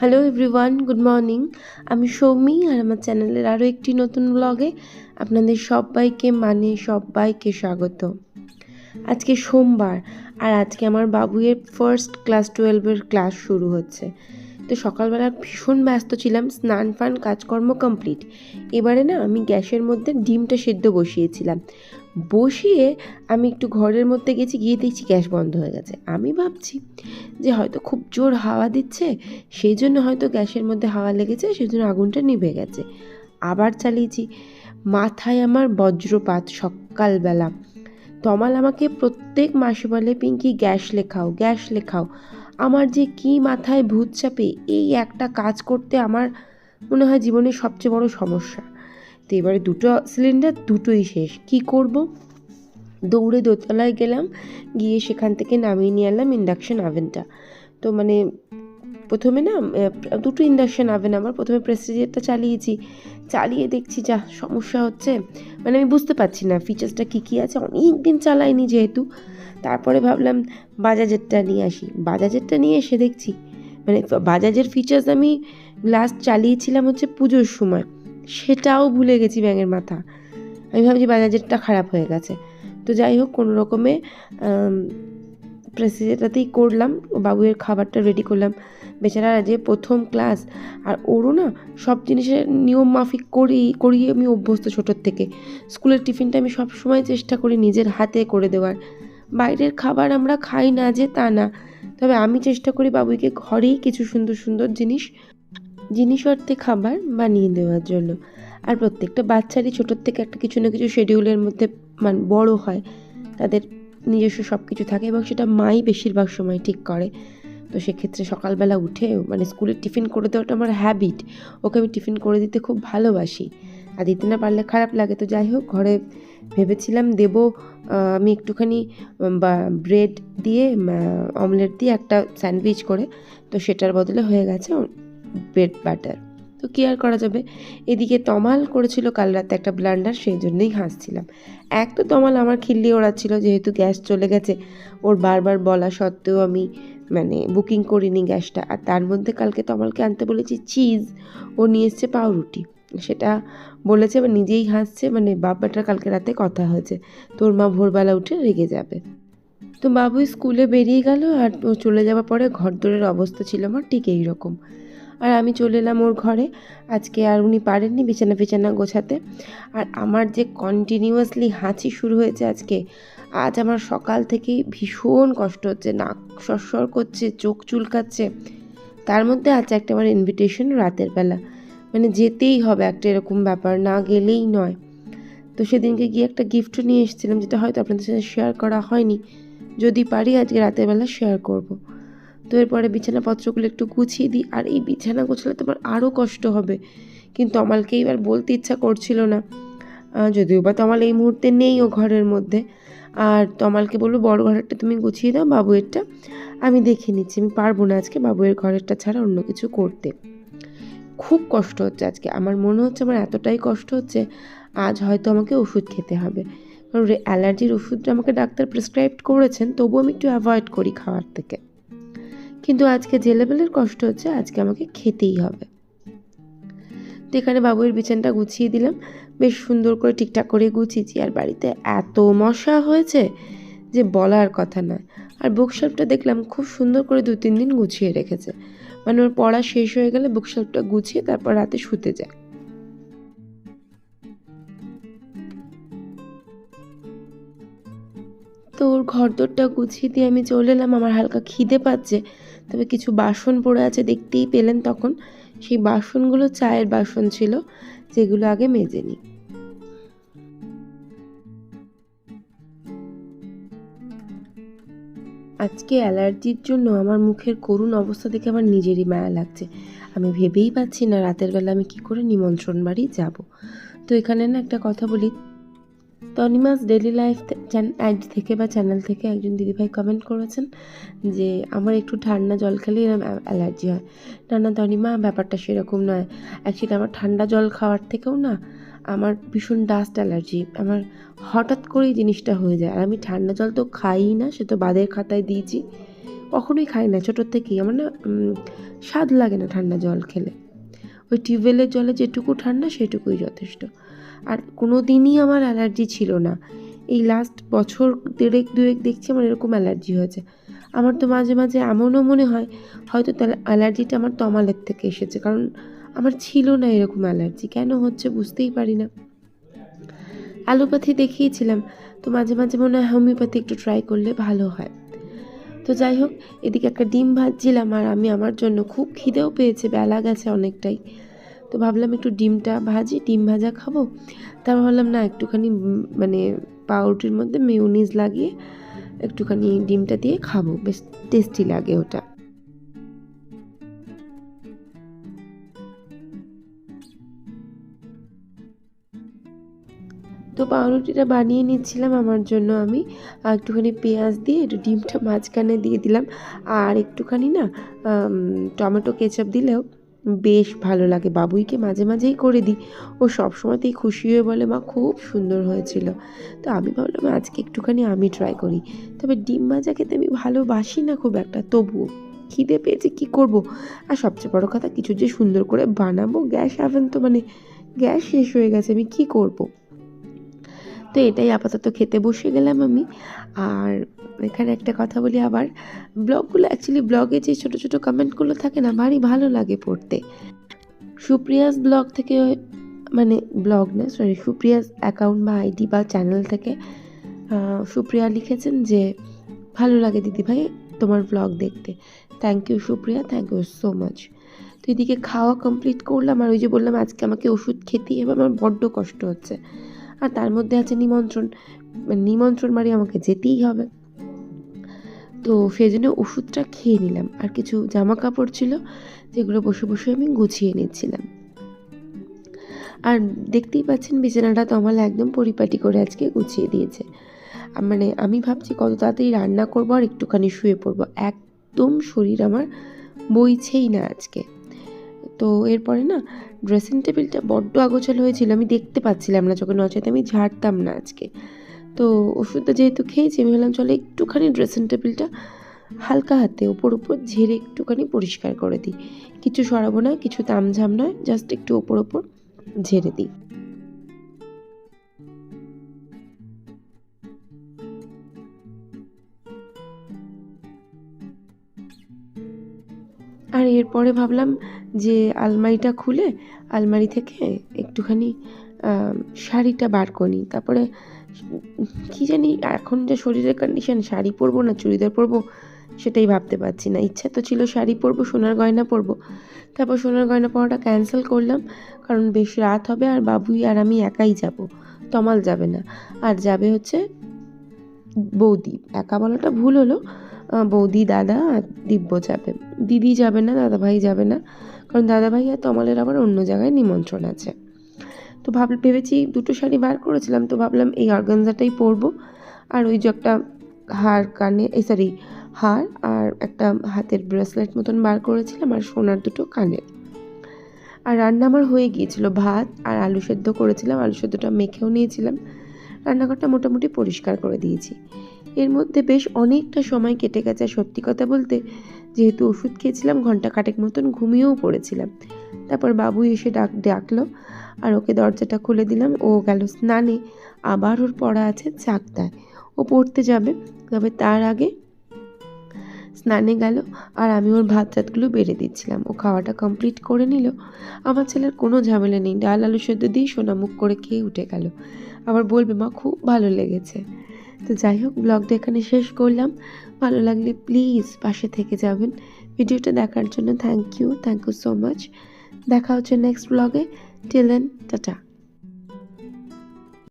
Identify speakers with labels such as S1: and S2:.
S1: Hello everyone good morning আমি সৌমি আর আমার চ্যানেলের আরও একটি নতুন ব্লগে আপনাদের সবাইকে মানে সবাইকে স্বাগত। আজকে সোমবার, আর আজকে আমার বাবুয়ের ফার্স্ট ক্লাস টুয়েলভের ক্লাস শুরু হচ্ছে। তো সকালবেলা ভীষণ ব্যস্ত ছিলাম, স্নান ফান, কাজকর্ম কমপ্লিট এবারে না আমি গ্যাসের মধ্যে ডিমটা সেদ্ধ বসিয়েছিলাম। বসিয়ে আমি একটু ঘরের মধ্যে গেছি, গিয়ে দেখছি গ্যাস বন্ধ হয়ে গেছে। আমি ভাবছি যে হয়তো খুব জোর হাওয়া দিচ্ছে, সেই জন্য হয়তো গ্যাসের মধ্যে হাওয়া লেগেছে, সেই জন্য আগুনটা নিভে গেছে। আবার চালিয়েছি। মাথায় আমার বজ্রপাত সকালবেলা। তমাল আমাকে প্রত্যেক মাসে বলে, পিঙ্কি, গ্যাস লেখাও গ্যাস লেখাও। আমার যে কি মাথায় ভূত চাপে, এই একটা কাজ করতে আমার মনে হয় জীবনের সবচেয়ে বড় সমস্যা। তো এবারে দুটো সিলিন্ডার দুটোই শেষ। কি করব? দৌড়ে দোতলায় গেলাম, গিয়ে সেখান থেকে নামিয়ে নিয়ে এলাম ইন্ডাকশন আভেনটা তো মানে প্রথমে না দুটো ইন্ডাকশন আভেন আমার। প্রথমে প্রেসিডেন্টটা চালিয়েছি। চালিয়ে দেখছি, যা সমস্যা হচ্ছে মানে আমি বুঝতে পারছি না ফিচার্সটা কী কী আছে। অনেক দিন চালাইনি যেহেতু। তারপরে ভাবলাম বাজাজেরটা নিয়ে আসি। বাজাজেরটা নিয়ে এসে দেখছি মানে বাজাজের ফিচার্স আমি লাস্ট চালিয়েছিলাম হচ্ছে পুজোর সময়। সেটাও ভুলে গেছি ব্যাঙের মাথা। আমি ভাবছি বাজাজেরটা খারাপ হয়ে গেছে। তো যাই হোক, কোনো রকমে প্রেসিডেন্টাতেই করলাম। বাবুয়ের খাবারটা রেডি করলাম। বেচারা যে প্রথম ক্লাস আর ওরও না সব জিনিসের নিয়ম মাফিক করি, করিয়ে আমি অভ্যস্ত ছোটোর থেকে। স্কুলের টিফিনটা আমি সব সময় চেষ্টা করি নিজের হাতে করে দেওয়ার। বাইরের খাবার আমরা খাই না যে তা না। তবে আমি চেষ্টা করি বাবুইকে ঘরেই কিছু সুন্দর সুন্দর জিনিস জিনিস অর্থে খাবার বানিয়ে দেওয়ার জন্য। আর প্রত্যেকটা বাচ্চারই ছোটোর থেকে একটা কিছু না কিছু শেডিউলের মধ্যে মানে বড় হয়। তাদের নিজস্ব সব কিছু থাকে এবং সেটা মাই বেশিরভাগ সময় ঠিক করে। তো সেক্ষেত্রে সকালবেলা উঠে মানে স্কুলের টিফিন করে দেওয়াটা আমার হ্যাবিট ওকে আমি টিফিন করে দিতে খুব ভালোবাসি। আর দিতে না পারলে খারাপ লাগে। তো যাই হোক, ঘরে ভেবেছিলাম দেব আমি একটুখানি বা ব্রেড দিয়ে অমলেট দিয়ে একটা স্যান্ডউইচ করে। তো সেটার বদলে হয়ে গেছে ব্রেড বাটার। তো কি আর করা যাবে? এদিকে তমাল করেছিল কাল রাতে একটা ব্লান্ডার, সেই জন্যই হাসছিলাম। এক তো তমাল আমার খিল্লি ওড়াচ্ছিল, যেহেতু গ্যাস চলে গেছে। ওর বারবার বলা সত্ত্বেও আমি মানে বুকিং করিনি গ্যাসটা। আর তার মধ্যে কালকে তমালকে আনতে বলেছি, চিজ। ও নিয়ে এসছে পাউরুটি। সেটা বলেছে বা নিজেই হাসছে মানে বাবাটার কালকে রাতে কথা হয়েছে। তোর মা ভোরবেলা উঠে রেগে যাবে। তো বাবু স্কুলে বেরিয়ে গেল, আর চলে যাওয়ার পরে ঘর দোরের অবস্থা ছিল আমার ঠিক এই রকম আর আমি চলে এলাম ওর ঘরে। আজকে আর উনি পারেননি বিছানা ফিছানা গোছাতে। আর আমার যে কন্টিনিউয়াসলি হাঁচি শুরু হয়েছে আজকে, আজ আমার সকাল থেকেই ভীষণ কষ্ট হচ্ছে, নাক সরসর করছে, চোখ চুলকাচ্ছে। তার মধ্যে আছে একটা আমার ইনভিটেশন রাতের বেলা। মানে যেতেই হবে একটা এরকম ব্যাপার, না গেলেই নয়। তো সেদিনকে গিয়ে একটা গিফটও নিয়ে এসেছিলাম, যেটা হয়তো আপনাদের সাথে শেয়ার করা হয়নি। যদি পারি আজকে রাতের বেলা শেয়ার করব। তো এরপরে বিছানাপত্রগুলো একটু গুছিয়ে দিই। আর এই বিছানা গোছালে তোমার আরও কষ্ট হবে। কিন্তু আমালকে এবার বলতে ইচ্ছা করছিল না। যদিও বা তমাল এই মুহূর্তে নেই ও ঘরের মধ্যে। আর তমালকে বলব, বড় ঘরেরটা তুমি গুছিয়ে দাও, বাবুয়েরটা আমি দেখে নিচ্ছি। আমি পারব না আজকে বাবুয়ের ঘরেরটা ছাড়া অন্য কিছু করতে। খুব কষ্ট হচ্ছে আজকে। আমার মনে হচ্ছে আমার এতটাই কষ্ট হচ্ছে, আজ হয়তো আমাকে ওষুধ খেতে হবে। কারণ অ্যালার্জির ওষুধটা আমাকে ডাক্তার প্রেসক্রাইব করেছেন, তবুও আমি একটু অ্যাভয়েড করি খাওয়ার থেকে। কিন্তু আজকে যে লেভেলের কষ্ট হচ্ছে, আজকে আমাকে খেতেই হবে। তো এখানে বাবুয়ের বিছানটা গুছিয়ে দিলাম। বেশ সুন্দর করে ঠিকঠাক করে গুছিয়েছি। আর বাড়িতে এত মশা হয়েছে যে বলার কথা নয়। আর বুকশেলফটা দেখলাম খুব সুন্দর করে দু তিন দিন গুছিয়ে রেখেছে। মানে ওর পড়া শেষ হয়ে গেলে বুকশেলফটা গুছিয়ে তারপর রাতে শুতে যায়। তো ওর ঘরদোরটা গুছিয়ে দিয়ে আমি চলে এলাম। আমার হালকা খিদে পাচ্ছে। তবে কিছু বাসন পড়ে আছে, দেখতেই পেলেন তখন। সেই বাসনগুলো চায়ের বাসন ছিল, যেগুলো আগে মেজে নিই আজকে অ্যালার্জির জন্য আমার মুখের করুণ অবস্থা দেখে আমার নিজেরই মায়া লাগছে। আমি ভেবেই পাচ্ছি না রাতের বেলা আমি কি করে নিমন্ত্রণ বাড়ি যাব। তো এখানে না একটা কথা বলি তনিমাস ডেলি লাইফ অ্যাড থেকে বা চ্যানেল থেকে একজন দিদিভাই কমেন্ট করেছেন যে, আমার একটু ঠান্ডা জল খেলে এরকম অ্যালার্জি হয়। না না তনিমা ব্যাপারটা সেরকম নয়। অ্যাকচুয়ালি আমার ঠান্ডা জল খাওয়ার থেকেও না আমার ভীষণ ডাস্ট অ্যালার্জি আমার হঠাৎ করেই জিনিসটা হয়ে যায়। আর আমি ঠান্ডা জল তো খাই না, সে তো বাদের খাতায় দিয়েছি। কখনোই খাই না, ছোটোর থেকেই। আমার না স্বাদ লাগে না ঠান্ডা জল খেলে। ওই টিউবওয়েলের জলে যেটুকু ঠান্ডা, সেটুকুই যথেষ্ট। আর কোনো দিনই আমার অ্যালার্জি ছিল না। এই লাস্ট বছর দেড়েক, দুয়েক দেখছি আমার এরকম অ্যালার্জি হয়েছে। আমার তো মাঝে মাঝে এমনও মনে হয়, হয়তো তাহলে অ্যালার্জিটা আমার তমালের থেকে এসেছে, কারণ আমার ছিল না এরকম অ্যালার্জি। কেন হচ্ছে বুঝতেই পারি না। অ্যালোপ্যাথি দেখিয়েছিলাম, তো মাঝে মাঝে মনে হয় হোমিওপ্যাথি একটু ট্রাই করলে ভালো হয়। তো যাই হোক, এদিকে একটা ডিম ভাজছিলাম আর আমি আমার জন্য খুব খিদেও পেয়েছে, বেলা গেছে অনেকটাই। তো ভাবলাম একটু ডিমটা ভাজি, ডিম ভাজা খাব। তারপর ভাবলাম, না, একটুখানি মানে পাউরুটির মধ্যে মেয়োনিজ লাগিয়ে একটুখানি ডিমটা দিয়ে খাব। বেশ টেস্টি লাগে ওটা। তো পাউরুটিটা বানিয়ে নিচ্ছিলাম আমার জন্য আমি। একটুখানি পেঁয়াজ দিয়ে একটু ডিমটা মাঝখানে দিয়ে দিলাম। আর একটুখানি না টমেটো কেচাপ দিলেও বেশ ভালো লাগে। বাবুইকে মাঝে মাঝেই করে দিই। ও সবসময়তেই খুশি হয়ে বলে, মা, খুব সুন্দর হয়েছিল। তো আমি ভাবলাম, আজকে একটুখানি আমি ট্রাই করি। তবে ডিম ভাজা খেতে আমি ভালোবাসি না খুব একটা, তবুও। খিদে পেয়েছে, কি করব? আর সবচেয়ে বড় কথা, কিছু যে সুন্দর করে বানাবো, গ্যাস আভেন তো মানে গ্যাস শেষ হয়ে গেছে, আমি কি করব? তো এটাই আপাতত খেতে বসে গেলাম আমি। আর এখানে একটা কথা বলি আবার, ব্লগগুলো অ্যাকচুয়ালি ব্লগে যে ছোটো ছোটো কমেন্টগুলো থাকে না ভারী ভালো লাগে পড়তে। সুপ্রিয়াস ব্লগ থেকে মানে ব্লগ না সরি সুপ্রিয়াস অ্যাকাউন্ট বা আইডি বা চ্যানেল থেকে সুপ্রিয়া লিখেছেন যে, ভালো লাগে দিদি ভাই তোমার ব্লগ দেখতে। Thank you Supriya thank you so much তো এদিকে খাওয়া কমপ্লিট করলাম, আর ওই যে বললাম, আজকে আমাকে ওষুধ খেতেই হবে, আমার বড্ড কষ্ট হচ্ছে। আর তার মধ্যে আছে নিমন্ত্রণ। মানে নিমন্ত্রণ বাড়ি আমাকে যেতেই হবে। তো সেই জন্য ওষুধটা খেয়ে নিলাম। আর কিছু জামা কাপড় ছিল, যেগুলো বসে বসে আমি গুছিয়ে নিচ্ছিলাম। আর দেখতেই পাচ্ছেন, বিছানাটা তো আমার একদম পরিপাটি করে আজকে গুছিয়ে দিয়েছে। মানে আমি ভাবছি কত তাড়াতাড়ি রান্না করব আর একটুখানি শুয়ে পড়ব। একদম শরীর আমার বইছেই না আজকে। তো এরপরে না ড্রেসিং টেবিলটা বড্ড আগোছালো হয়েছিল। আমি দেখতে পাচ্ছিলাম না যখন নচেতে আমি ঝাড়তাম না আজকে। তো ওষুধটা যেহেতু খেয়েছি, আমি ভাবলাম, চলো একটুখানি ড্রেসিং টেবিলটা হালকা হাতে, ওপর ওপর ঝেড়ে একটুখানি পরিষ্কার করে দিই। কিছু সরাবো না, কিছু তামঝাম নয় জাস্ট একটু ওপর ওপর ঝেড়ে দিই। আর এরপরে ভাবলাম যে আলমারিটা খুলে আলমারি থেকে একটুখানি শাড়িটা বার করি। তারপরে কি জানি এখন যে শরীরের কন্ডিশন শাড়ি পরবো না চুড়িদার পরবো সেটাই ভাবতে পারছি না। ইচ্ছা তো ছিল শাড়ি পরবো, সোনার গয়না পরবো। তারপর সোনার গয়না পরাটা ক্যান্সেল করলাম, কারণ বেশ রাত হবে আর বাবুই আর আমি একাই যাব। তমাল যাবে না। আর যাবে হচ্ছে বৌদি। একা বলাটা ভুল হলো বৌদি, দাদা আর দিব্য যাবে। দিদি যাবে না দাদা ভাই যাবে না, কারণ দাদা ভাই আর তমালের আবার অন্য জায়গায় নিমন্ত্রণ আছে। তো ভাব, ভেবেছি দুটো শাড়ি বার করেছিলাম, তো ভাবলাম এই অর্গানজাটাই পরবো। আর ওই যে একটা হার কানে, এই সরি হার আর একটা হাতের ব্রেসলেট মতন বার করেছিলাম, আর সোনার দুটো কানের। আর রান্না আমার হয়ে গিয়েছিল, ভাত আর আলু সেদ্ধ করেছিলাম, আলু সেদ্ধটা মেখেও নিয়েছিলাম। রান্নাঘরটা মোটামুটি পরিষ্কার করে দিয়েছি। এর মধ্যে বেশ অনেকটা সময় কেটে গেছে, সত্যি কথা বলতে। যেহেতু ওষুধ খেয়েছিলাম ঘণ্টা কাটেক মতন ঘুমিয়েও পড়েছিলাম। তারপর বাবু এসে ডাক, ডাকলো আর ওকে দরজাটা খুলে দিলাম। ও গেল স্নানে। আবার ওর পড়া আছে চাকদায় ও পড়তে যাবে, তবে তার আগে স্নানে গেল আর আমি ওর ভাত টাতগুলো বেড়ে দিচ্ছিলাম। ও খাওয়াটা কমপ্লিট করে নিল। আমার ছেলের কোনো ঝামেলা নেই। ডাল, আলু সেদ্ধ দিয়ে সোনামুখ করে খেয়ে উঠে গেল। আবার বলবে, মা, খুব ভালো লেগেছে। তো যাই হোক ব্লগটা এখানে শেষ করলাম। ভালো লাগলে প্লিজ পাশে থেকে যাবেন। ভিডিওটা দেখার জন্য thank you thank you so much দেখা হচ্ছে নেক্সট ব্লগে টিলেন টাটা